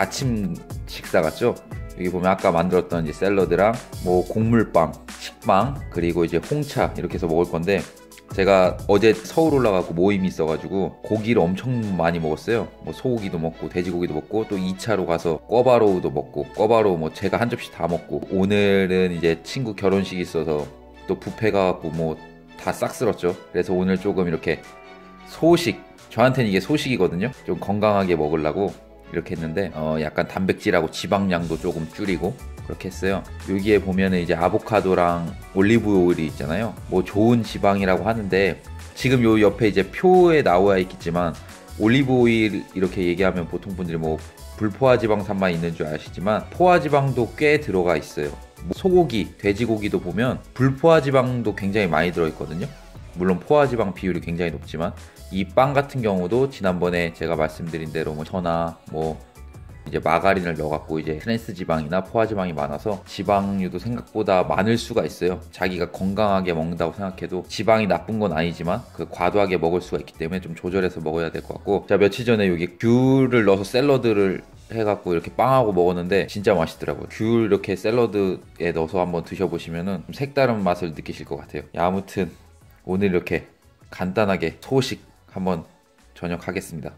아침 식사 같죠? 여기 보면 아까 만들었던 이제 샐러드랑 뭐 곡물빵, 식빵 그리고 이제 홍차 이렇게 해서 먹을 건데 제가 어제 서울 올라가고 모임이 있어가지고 고기를 엄청 많이 먹었어요. 뭐 소고기도 먹고 돼지고기도 먹고 또 2차로 가서 꿔바로우도 먹고 꿔바로우 뭐 제가 한 접시 다 먹고 오늘은 이제 친구 결혼식이 있어서 또 뷔페 가갖고 뭐 다 싹 쓸었죠. 그래서 오늘 조금 이렇게 소식 저한테는 이게 소식이거든요. 좀 건강하게 먹으려고 이렇게 했는데 어 약간 단백질하고 지방량도 조금 줄이고 그렇게 했어요. 여기에 보면은 이제 아보카도랑 올리브 오일이 있잖아요. 뭐 좋은 지방이라고 하는데 지금 요 옆에 이제 표에 나와 있겠지만 올리브 오일 이렇게 얘기하면 보통 분들이 뭐 불포화 지방산만 있는 줄 아시지만 포화 지방도 꽤 들어가 있어요. 뭐 소고기, 돼지고기도 보면 불포화 지방도 굉장히 많이 들어 있거든요. 물론 포화 지방 비율이 굉장히 높지만 이 빵 같은 경우도 지난번에 제가 말씀드린 대로 뭐 전화 뭐 이제 마가린을 넣어갖고 이제 트랜스 지방이나 포화 지방이 많아서 지방류도 생각보다 많을 수가 있어요. 자기가 건강하게 먹는다고 생각해도 지방이 나쁜 건 아니지만 그 과도하게 먹을 수가 있기 때문에 좀 조절해서 먹어야 될 것 같고 자 며칠 전에 여기 귤을 넣어서 샐러드를 해갖고 이렇게 빵하고 먹었는데 진짜 맛있더라고요. 귤 이렇게 샐러드에 넣어서 한번 드셔보시면은 좀 색다른 맛을 느끼실 것 같아요. 야, 아무튼 오늘 이렇게 간단하게 소식 한번 저녁하겠습니다.